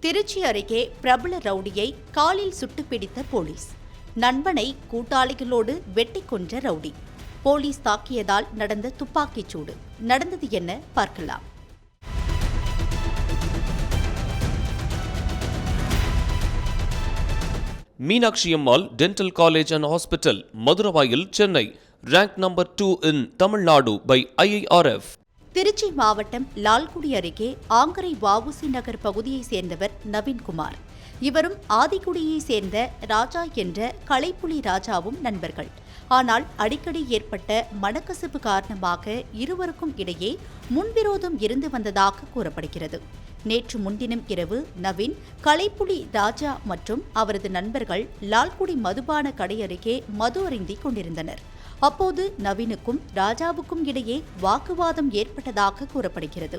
திருச்சி அருகே பிரபல ரவுடியை காலில் சுட்டு பிடித்த போலீஸ். நண்பனை கூட்டாளிகளோடு வெட்டி கொன்ற ரவுடி. போலீஸ் தாக்கியதால் நடந்த துப்பாக்கிச் சூடு. நடந்தது என்ன? பார்க்கலாம். Meenakshi Ammal dental college and hospital Maduravoyal Chennai. Rank number two in Tamil Nadu by IIRF Trichy மாவட்டம் லால்குடி அருகே ஆங்கரை வாவுசி நகர் பகுதியைச் சேர்ந்தவர் நவீன்குமார். இவரும் ஆதிக்குடியைச் சேர்ந்த ராஜா என்ற கலைப்புலி ராஜாவும் நண்பர்கள். ஆனால் அடிக்கடி ஏற்பட்ட மனக்கசிப்பு காரணமாக இருவருக்கும் இடையே முன்விரோதம் இருந்து வந்ததாக கூறப்படுகிறது. நேற்று முன்தினம் இரவு நவீன் கலைப்புலி ராஜா மற்றும் அவரது நண்பர்கள் லால்குடி மதுபான கடை அருகே மது அருந்திக் கொண்டிருந்தனர். அப்போது நவீனுக்கும் ராஜாவுக்கும் இடையே வாக்குவாதம் ஏற்பட்டதாக கூறப்படுகிறது.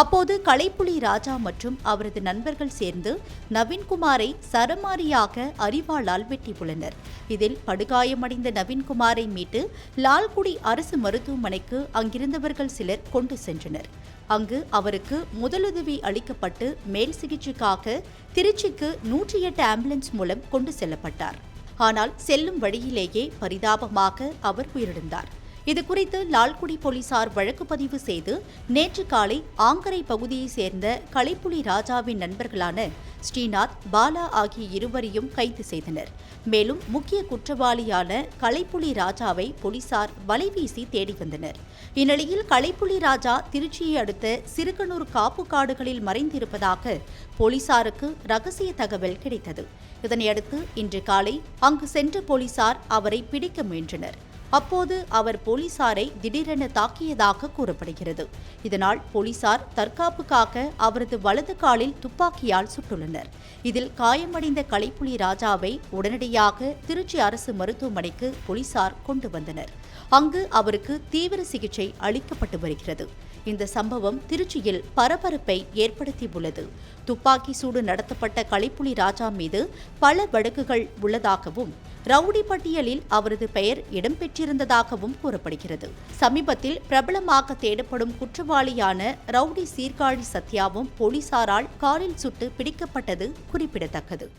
அப்போது கலைப்புலி ராஜா மற்றும் அவரது நண்பர்கள் சேர்ந்து நவீன்குமாரை சரமாரியாக அரிவாளால் வெட்டியுள்ளனர் இதில் படுகாயமடைந்த நவீன்குமாரை மீட்டு லால்குடி அரசு மருத்துவமனைக்கு அங்கிருந்தவர்கள் சிலர் கொண்டு சென்றனர். அங்கு அவருக்கு முதலுதவி அளிக்கப்பட்டு மேல் சிகிச்சைக்காக திருச்சிக்கு நூற்றி எட்டு ஆம்புலன்ஸ் மூலம் கொண்டு செல்லப்பட்டார். ஆனால் செல்லும் வழியிலேயே பரிதாபமாக அவர் உயிரிழந்தார். இதுகுறித்து லால்குடி போலீசார் வழக்கு பதிவு செய்து நேற்று காலை ஆங்கரை பகுதியைச் சேர்ந்த கலைப்புலி ராஜாவின் நண்பர்களான ஸ்ரீநாத் பாலா ஆகிய இருவரையும் கைது செய்தனர். மேலும் முக்கிய குற்றவாளியான கலைப்புலி ராஜாவை போலீசார் வலைவீசி தேடி வந்தனர். இந்நிலையில் கலைப்புலி ராஜா திருச்சியை அடுத்த சிறுகனூர் காப்பு காடுகளில் மறைந்திருப்பதாக போலீசாருக்கு ரகசிய தகவல் கிடைத்தது. இதனையடுத்து இன்று காலை அங்கு சென்ற போலீசார் அவரை பிடிக்க முயன்றனர். அப்போது அவர் போலீசாரை திடீரென தாக்கியதாக கூறப்படுகிறது. இதனால் போலீசார் தற்காப்புக்காக அவரது வலது காலில் துப்பாக்கியால் சுட்டுள்ளனர். இதில் காயமடைந்த கலைப்புலி ராஜாவை உடனடியாக திருச்சி அரசு மருத்துவமனைக்கு போலீசார் கொண்டு வந்தனர். அங்கு அவருக்கு தீவிர சிகிச்சை அளிக்கப்பட்டு வருகிறது. இந்த சம்பவம் திருச்சியில் பரபரப்பை ஏற்படுத்தியுள்ளது. துப்பாக்கி சூடு நடத்தப்பட்ட கலைப்புலி ராஜா மீது பல வழக்குகள் உள்ளதாகவும் ரவுடி பட்டியலில் அவரது பெயர் இடம்பெற்றிருந்ததாகவும் கூறப்படுகிறது. சமீபத்தில் பிரபலமாக தேடப்படும் குற்றவாளியான ரவுடி சீர்காழி சத்யாவும் போலீசாரால் காரில் சுட்டு பிடிக்கப்பட்டது குறிப்பிடத்தக்கது.